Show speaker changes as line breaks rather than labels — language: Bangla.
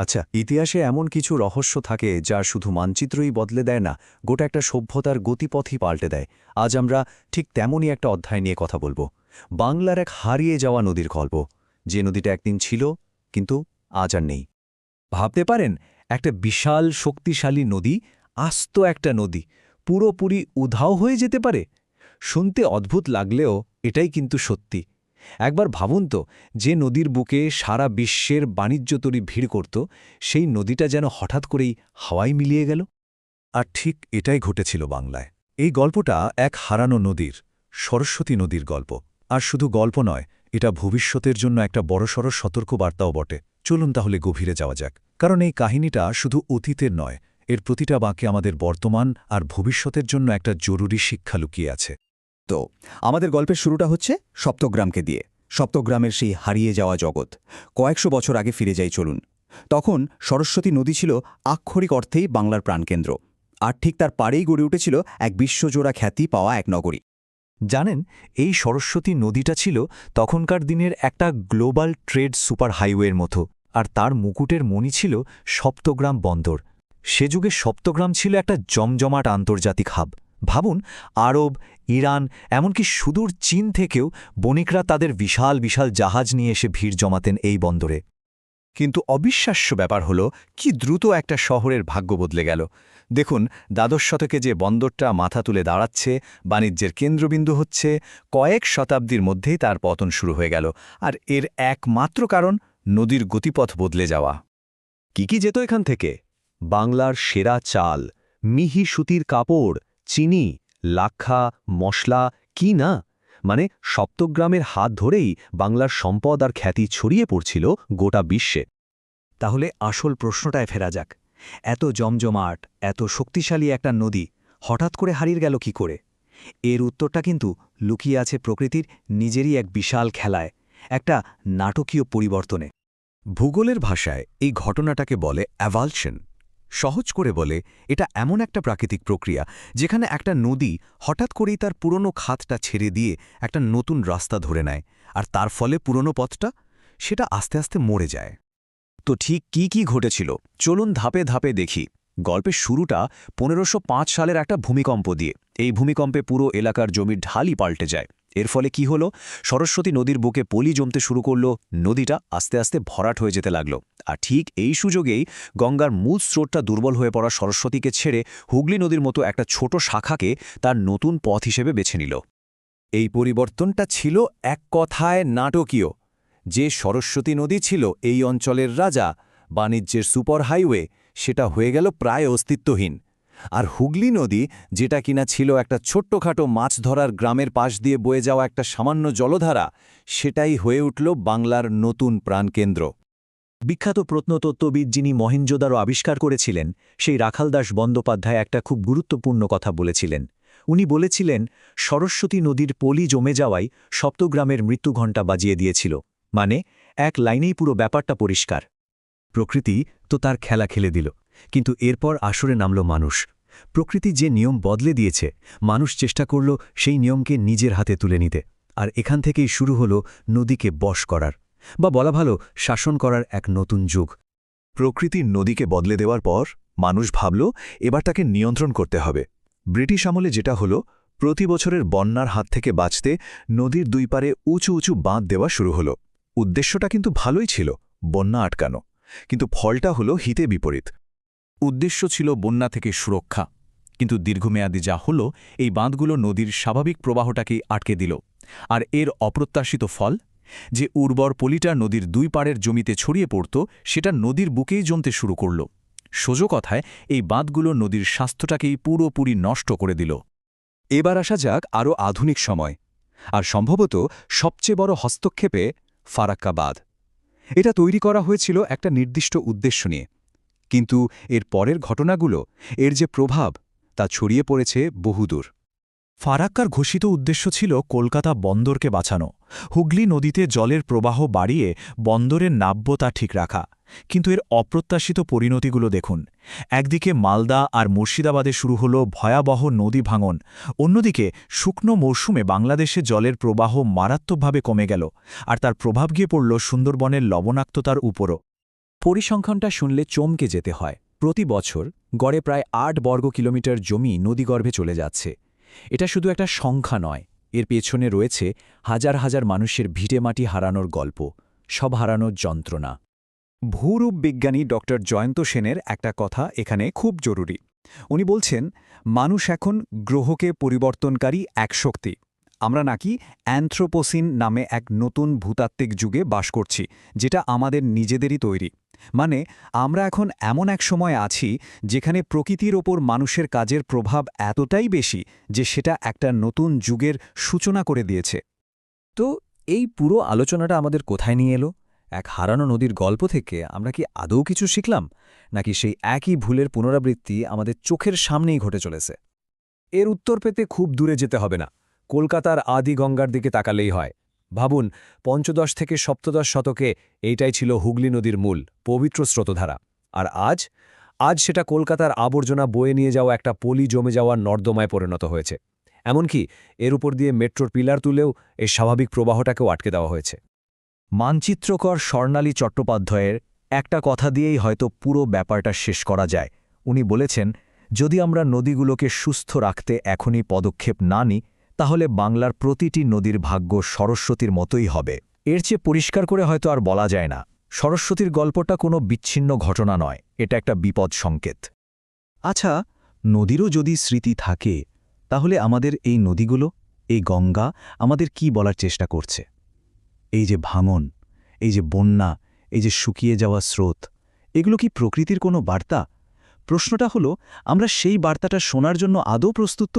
আচ্ছা ইতিহাসে এমন কিছু রহস্য থাকে যা শুধু মানচিত্রই বদলে দেয় না, গোটা একটা সভ্যতার গতিপথই পাল্টে দেয়। আজ আমরা ঠিক তেমনই একটা অধ্যায় নিয়ে কথা বলব। বাংলার এক হারিয়ে যাওয়া নদীর গল্প। যে নদীটা একদিন ছিল, কিন্তু আজ আর নেই।
ভাবতে পারেন, একটা বিশাল শক্তিশালী নদী, আস্ত একটা নদী, পুরোপুরি উধাও হয়ে যেতে পারে। শুনতে অদ্ভুত লাগলেও এটাই কিন্তু সত্যি। একবার ভাবুন তো, যে নদীর বুকে সারা বিশ্বের বাণিজ্য বাণিজ্যতরী ভিড় করত, সেই নদীটা যেন হঠাৎ করেই হাওয়ায় মিলিয়ে গেল।
আর ঠিক এটাই ঘটেছিল বাংলায়। এই গল্পটা এক হারানো নদীর, সরস্বতী নদীর গল্প। আর শুধু গল্প নয়, এটা ভবিষ্যতের জন্য একটা বড়সড় সতর্কবার্তাও বটে। চলুন তাহলে গভীরে যাওয়া যাক। কারণ এই কাহিনীটা শুধু অতীতের নয়, এর প্রতিটা বাঁকে আমাদের বর্তমান আর ভবিষ্যতের জন্য একটা জরুরি শিক্ষা লুকিয়ে আছে।
তো আমাদের গল্পের শুরুটা হচ্ছে সপ্তগ্রামকে দিয়ে। সপ্তগ্রামের সেই হারিয়ে যাওয়া জগৎ। কয়েকশো বছর আগে ফিরে যাই চলুন। তখন সরস্বতী নদী ছিল আক্ষরিক অর্থেই বাংলার প্রাণকেন্দ্র। আর ঠিক তার পাড়েই গড়ে উঠেছিল এক বিশ্বজোড়া খ্যাতি পাওয়া এক নগরী।
জানেন, এই সরস্বতী নদীটা ছিল তখনকার দিনের একটা গ্লোবাল ট্রেড সুপার হাইওয়ের মতো। আর তার মুকুটের মণি ছিল সপ্তগ্রাম বন্দর। সে যুগে সপ্তগ্রাম ছিল একটা জমজমাট আন্তর্জাতিক হাব। ভাবুন, আরব, ইরান, এমনকি সুদূর চীন থেকেও বণিকরা তাদের বিশাল বিশাল জাহাজ নিয়ে এসে ভিড় জমাতেন এই বন্দরে।
কিন্তু অবিশ্বাস্য ব্যাপার হল, কি দ্রুত একটা শহরের ভাগ্য বদলে গেল। দেখুন, দ্বাদশ শতকে যে বন্দরটা মাথা তুলে দাঁড়াচ্ছে, বাণিজ্যের কেন্দ্রবিন্দু হচ্ছে, কয়েক শতাব্দীর মধ্যেই তার পতন শুরু হয়ে গেল, আর এর একমাত্র কারণ নদীর গতিপথ বদলে যাওয়া। কি কি যেত এখান থেকে? বাংলার সেরা চাল মিহি সুতির কাপড় চিনি, লাক্ষা, মশলা, কি না? মানে সপ্তগ্রামের হাত ধরেই বাংলার সম্পদ আর খ্যাতি ছড়িয়ে পড়ছিল গোটা বিশ্বে।
তাহলে আসল প্রশ্নটায় ফেরা যাক। এত জমজমাট এত শক্তিশালী একটা নদী, হঠাৎ করে হারিয়ে গেল কি করে? এর উত্তরটা কিন্তু লুকিয়ে আছে প্রকৃতির নিজেরই এক বিশাল খেলায়, একটা নাটকীয় পরিবর্তনে।
ভূগোলের ভাষায় এই ঘটনাটাকে বলে অ্যাভালশন। সহজ করে বলে, এটা এমন একটা প্রাকৃতিক প্রক্রিয়া যেখানে একটা নদী হঠাৎ করেই তার পুরনো খাতটা ছেড়ে দিয়ে একটা নতুন রাস্তা ধরে নেয়, আর তার ফলে পুরনো পথটা সেটা আস্তে আস্তে মরে যায়। তো ঠিক কি কি ঘটেছিল? চলুন ধাপে ধাপে দেখি। গল্পের শুরুটা পনেরোশো সালের একটা ভূমিকম্প দিয়ে। এই ভূমিকম্পে পুরো এলাকার জমির ঢালই পাল্টে যায়। এর ফলে কি হলো? সরস্বতী নদীর বুকে পলি জমতে শুরু করল, নদীটা আস্তে আস্তে ভরাট হয়ে যেতে লাগল। আর ঠিক এই সুযোগেই গঙ্গার মূল স্রোতটা দুর্বল হয়ে পড়া সরস্বতীকে ছেড়ে হুগলি নদীর মতো একটা ছোট শাখাকে তার নতুন পথ হিসেবে বেছে নিল। এই পরিবর্তনটা ছিল এক কথায় নাটকীয়। যে সরস্বতী নদী ছিল এই অঞ্চলের রাজা, বাণিজ্যের সুপার হাইওয়ে, সেটা হয়ে গেল প্রায় অস্তিত্বহীন। আর হুগলি নদী, যেটা কিনা ছিল একটা ছোট্টখাটো মাছ ধরার গ্রামের পাশ দিয়ে বয়ে যাওয়া একটা সামান্য জলধারা, সেটাই হয়ে উঠল বাংলার নতুন প্রাণকেন্দ্র।
বিখ্যাত প্রত্নতত্ত্ববিদ যিনি মহেঞ্জোদারও আবিষ্কার করেছিলেন, সেই রাখালদাস বন্দ্যোপাধ্যায় একটা খুব গুরুত্বপূর্ণ কথা বলেছিলেন। উনি বলেছিলেন, সরস্বতী নদীর পলি জমে যাওয়াই সপ্তগ্রামের মৃত্যুঘণ্টা বাজিয়ে দিয়েছিল। মানে এক লাইনেই পুরো ব্যাপারটা পরিষ্কার। প্রকৃতি তো তার খেলা খেলে দিল। কিন্তু এরপর আসরে নামল মানুষ। প্রকৃতি যে নিয়ম বদলে দিয়েছে, মানুষ চেষ্টা করল সেই নিয়মকে নিজের হাতে তুলে নিতে। আর এখান থেকেই শুরু হল নদীকে বশ করার। বা বলা ভালো, শাসন করার এক নতুন যুগ।
প্রকৃতির নদীকে বদলে দেওয়ার পর মানুষ ভাবল, এবার তাকে নিয়ন্ত্রণ করতে হবে। ব্রিটিশ আমলে যেটা হলো, প্রতি বছরের বন্যার হাত থেকে বাঁচতে নদীর দুই পারে উঁচু উঁচু বাঁধ দেওয়া শুরু হলো। উদ্দেশ্যটা কিন্তু ভালোই ছিল, বন্যা আটকানো। কিন্তু ফলটা হলো হিতে বিপরীত। উদ্দেশ্য ছিল বন্যা থেকে সুরক্ষা। কিন্তু দীর্ঘমেয়াদী যা হল, এই বাঁধগুলো নদীর স্বাভাবিক প্রবাহটাকেই আটকে দিল। আর এর অপ্রত্যাশিত ফল? যে উর্বর পলিটা নদীর দুই পাড়ের জমিতে ছড়িয়ে পড়ত, সেটা নদীর বুকেই জমতে শুরু করল। সোজো কথায়, এই বাঁধগুলো নদীর স্বাস্থ্যটাকেই পুরোপুরি নষ্ট করে দিল। এবার আসা যাক আরও আধুনিক সময়। আর সম্ভবত সবচেয়ে বড় হস্তক্ষেপে ফারাক্কা বাঁধ এটা তৈরি করা হয়েছিল একটা নির্দিষ্ট উদ্দেশ্য নিয়ে। কিন্তু এর পরের ঘটনাগুলো, এর যে প্রভাব, তা ছড়িয়ে পড়েছে বহুদূর।
ফারাক্কার ঘোষিত উদ্দেশ্য ছিল কলকাতা বন্দরকে বাঁচানো। হুগলি নদীতে জলের প্রবাহ বাড়িয়ে বন্দরের নাব্যতা ঠিক রাখা। কিন্তু এর অপ্রত্যাশিত পরিণতিগুলো দেখুন। একদিকে মালদা আর মুর্শিদাবাদে শুরু হল ভয়াবহ নদী ভাঙন। অন্যদিকে শুকনো মরশুমে বাংলাদেশে জলের প্রবাহ মারাত্মকভাবে কমে গেল। আর তার প্রভাব গিয়ে পড়ল সুন্দরবনের লবণাক্ততার উপরও।
পরিসংখ্যানটা শুনলে চমকে যেতে হয়। প্রতি বছর গড়ে প্রায় আট বর্গ কিলোমিটার জমি নদীগর্ভে চলে যাচ্ছে। এটা শুধু একটা সংখ্যা নয়, এর পেছনে রয়েছে হাজার হাজার মানুষের ভিটেমাটি হারানোর গল্প, সব হারানোর যন্ত্রণা।
ভূরূপ বিজ্ঞানী ড. জয়ন্ত সেনের একটা কথা এখানে খুব জরুরি। উনি বলছেন, মানুষ এখন গ্রহকে পরিবর্তনকারী এক শক্তি। আমরা নাকি অ্যান্থ্রোপোসিন নামে এক নতুন ভূতাত্ত্বিক যুগে বাস করছি, যেটা আমাদের নিজেদেরই তৈরি। মানে আমরা এখন এমন এক সময় আছি, যেখানে প্রকৃতির ওপর মানুষের কাজের প্রভাব এতটাই বেশি, যে সেটা একটা নতুন যুগের সূচনা করে দিয়েছে।
তো, এই পুরো আলোচনাটা আমাদের কোথায় নিয়ে এলো? এক হারানো নদীর গল্প থেকে আমরা কি আদৌ কিছু শিখলাম? নাকি সেই একই ভুলের পুনরাবৃত্তি আমাদের চোখের সামনেই ঘটে চলেছে? এর উত্তর পেতে খুব দূরে যেতে হবে না। কলকাতার আদি গঙ্গার দিকে তাকালেই হয়। ভাবুন, পঞ্চদশ থেকে সপ্তদশ শতকে এইটাই ছিল হুগলি নদীর মূল, পবিত্র স্রোতধারা। আর আজ? আজ সেটা কলকাতার আবর্জনা বয়ে নিয়ে যাওয়া একটা পলি জমে যাওয়ার নর্দমায় পরিণত হয়েছে। এমনকি এর উপর দিয়ে মেট্রোর পিলার তুলেও এই স্বাভাবিক প্রবাহটাকেও আটকে দেওয়া হয়েছে। মানচিত্রকর স্বর্ণালী চট্টোপাধ্যায়ের একটা কথা দিয়েই হয়তো পুরো ব্যাপারটা শেষ করা যায়। উনি বলেছেন, যদি আমরা নদীগুলোকে সুস্থ রাখতে এখনই পদক্ষেপ না নিই তাহলে বাংলার প্রতিটি নদীর ভাগ্য সরস্বতীর মতোই হবে। এর চেয়ে পরিষ্কার করে হয়তো আর বলা যায় না। সরস্বতীর গল্পটা কোনো বিচ্ছিন্ন ঘটনা নয়, এটা একটা বিপদ সংকেত।
আচ্ছা নদীরও যদি স্মৃতি থাকে, তাহলে আমাদের এই নদীগুলো, এই গঙ্গা, আমাদের কি বলার চেষ্টা করছে? এই যে ভাঙন, এই যে বন্যা, এই যে শুকিয়ে যাওয়া স্রোত, এগুলো কি প্রকৃতির কোনো বার্তা? প্রশ্নটা হলো, আমরা সেই বার্তাটা শোনার জন্য আদৌ প্রস্তুত